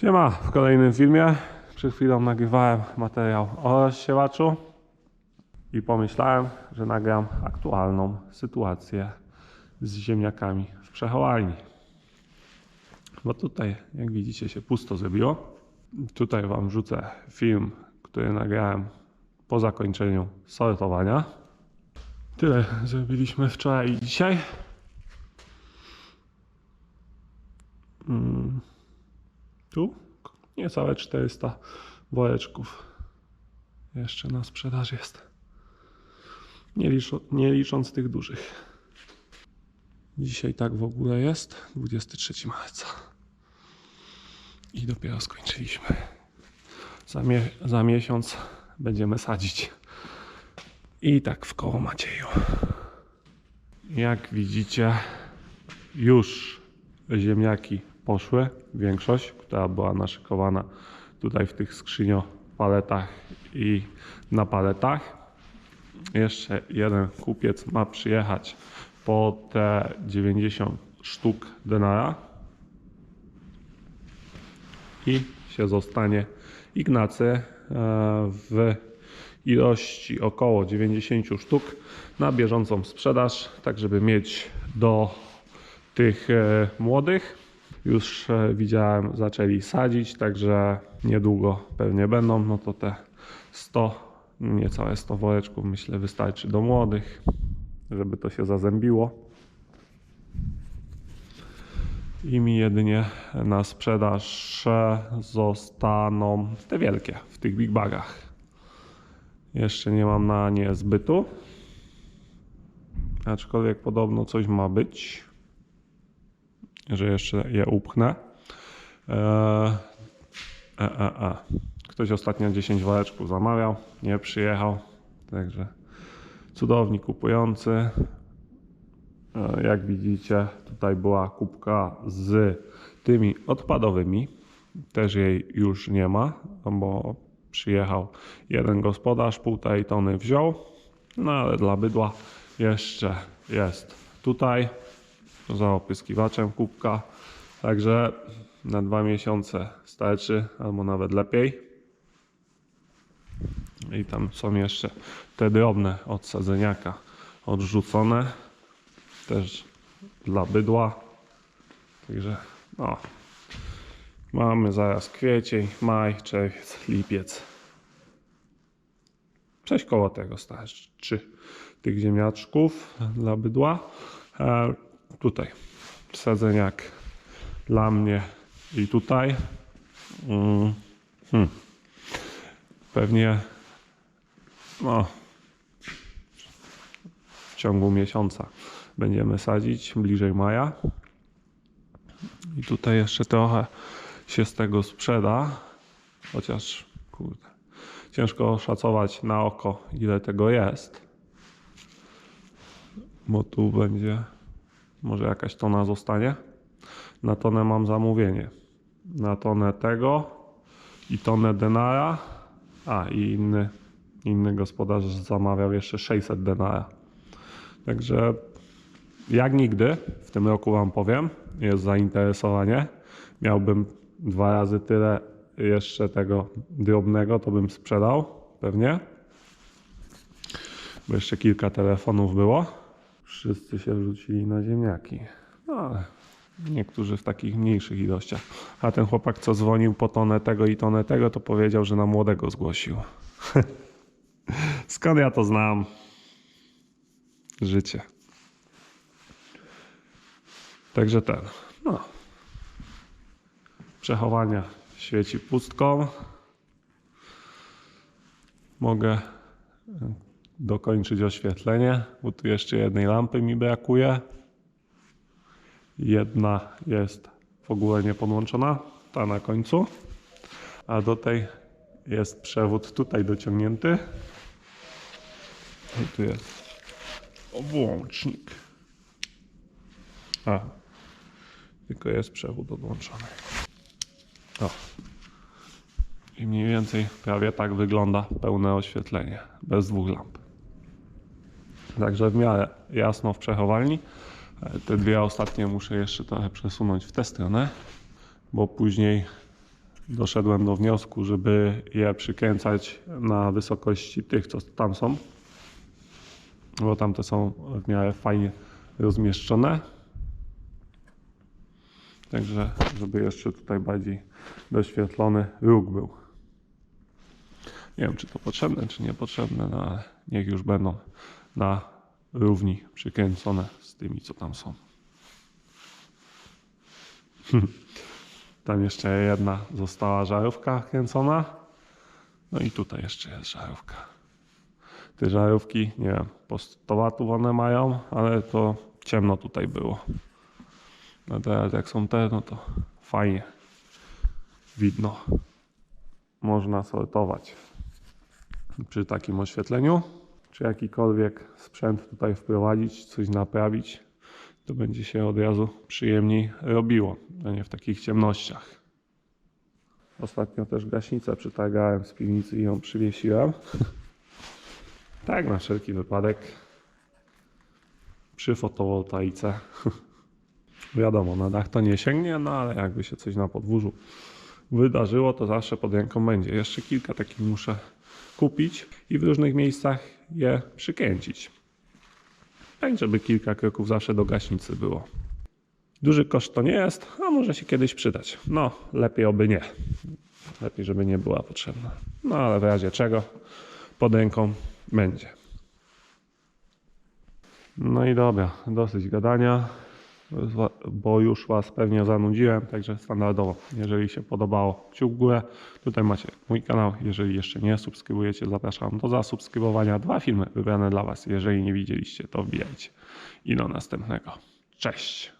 Siema, w kolejnym filmie. Przed chwilą nagrywałem materiał o rozsiewaczu i pomyślałem, że nagram aktualną sytuację z ziemniakami w przechołalni. Bo tutaj, jak widzicie, się pusto zrobiło. Tutaj Wam wrzucę film, który nagrałem po zakończeniu sortowania. Tyle zrobiliśmy wczoraj i dzisiaj. Tu niecałe 400 woreczków jeszcze na sprzedaż jest. Nie, nie licząc tych dużych. Dzisiaj tak w ogóle jest 23 marca. I dopiero skończyliśmy. Za, mie- za miesiąc będziemy sadzić. I tak w koło Macieju. Jak widzicie, już ziemniaki poszły. Większość, która była naszykowana tutaj w tych skrzynio paletach i na paletach. Jeszcze jeden kupiec ma przyjechać po te 90 sztuk denara i się zostanie Ignacy e, w ilości około 90 sztuk na bieżącą sprzedaż, tak żeby mieć do tych e, młodych. Już e, widziałem, zaczęli sadzić, także niedługo pewnie będą. No to te 100, niecałe 100 woreczków myślę wystarczy do młodych, żeby to się zazębiło. I mi jedynie na sprzedaż zostaną te wielkie w tych big bagach. Jeszcze nie mam na nie zbytu. Aczkolwiek podobno coś ma być. Że jeszcze je upchnę. Eee, e, e, e. Ktoś ostatnio 10 woreczków zamawiał, nie przyjechał. Także cudowni kupujący. E, Jak widzicie, tutaj była kubka z tymi odpadowymi. Też jej już nie ma, bo przyjechał jeden gospodarz, półtorej tony wziął. No ale dla bydła jeszcze jest tutaj za opyskiwaczem kubka. Także na dwa miesiące starczy, albo nawet lepiej. I tam są jeszcze te drobne od sadzeniaka odrzucone. Też dla bydła. Także no. Mamy zaraz kwiecień, maj, czerwiec, lipiec. Coś koło tego starczy tych ziemniaczków dla bydła. Tutaj sadzeniak dla mnie i tutaj. Mm, hmm. Pewnie no, w ciągu miesiąca będziemy sadzić, bliżej maja. I tutaj jeszcze trochę się z tego sprzeda, chociaż kurde, ciężko oszacować na oko ile tego jest, bo tu będzie może jakaś tona zostanie. Na tonę mam zamówienie. Na tonę tego i tonę denara. A i inny, inny gospodarz zamawiał jeszcze 600 denara. Także jak nigdy w tym roku Wam powiem, jest zainteresowanie. Miałbym dwa razy tyle jeszcze tego drobnego, to bym sprzedał pewnie. Bo jeszcze kilka telefonów było. Wszyscy się rzucili na ziemniaki. No ale niektórzy w takich mniejszych ilościach. A ten chłopak, co dzwonił po tonę tego i tonę tego, to powiedział, że na młodego zgłosił. Skąd ja to znam? Życie. Także ten. No. Przechowania świeci pustką. Mogę dokończyć oświetlenie, bo tu jeszcze jednej lampy mi brakuje. Jedna jest w ogóle nie podłączona, ta na końcu. A do tej jest przewód tutaj dociągnięty. I tu jest włącznik. A, tylko jest przewód odłączony. O. I mniej więcej prawie tak wygląda pełne oświetlenie, bez dwóch lamp. Także w miarę jasno w przechowalni. E, Te dwie ostatnie muszę jeszcze trochę przesunąć w tę stronę, bo później doszedłem do wniosku, żeby je przykręcać na wysokości tych, co tam są. Bo tamte są w miarę fajnie rozmieszczone. Także, żeby jeszcze tutaj bardziej doświetlony róg był. Nie wiem, czy to potrzebne, czy niepotrzebne, no ale niech już będą na równi przykręcone z tymi, co tam są. Tam jeszcze jedna została żarówka kręcona. No i tutaj jeszcze jest żarówka. Te żarówki, nie wiem, po 100 watów one mają, ale to ciemno tutaj było. No teraz jak są te, no to fajnie widno. Można sortować przy takim oświetleniu. Czy jakikolwiek sprzęt tutaj wprowadzić, coś naprawić, to będzie się od razu przyjemniej robiło, a nie w takich ciemnościach. Ostatnio też gaśnicę przytargałem z piwnicy i ją przywiesiłem. tak, na wszelki wypadek. Przy fotowoltaice. Wiadomo, na dach to nie sięgnie, no ale jakby się coś na podwórzu wydarzyło, to zawsze pod ręką będzie. Jeszcze kilka takich muszę kupić i w różnych miejscach je przykręcić. Tak, żeby kilka kroków zawsze do gaśnicy było. Duży koszt to nie jest, a może się kiedyś przydać. No, lepiej oby nie. Lepiej, żeby nie była potrzebna. No, ale w razie czego pod ręką będzie. No i dobra, dosyć gadania, bo już Was pewnie zanudziłem, także standardowo, jeżeli się podobało, kciuk w górę. Tutaj macie mój kanał, jeżeli jeszcze nie subskrybujecie, zapraszam do zasubskrybowania. Dwa filmy wybrane dla Was, jeżeli nie widzieliście, to wbijajcie. I do następnego. Cześć!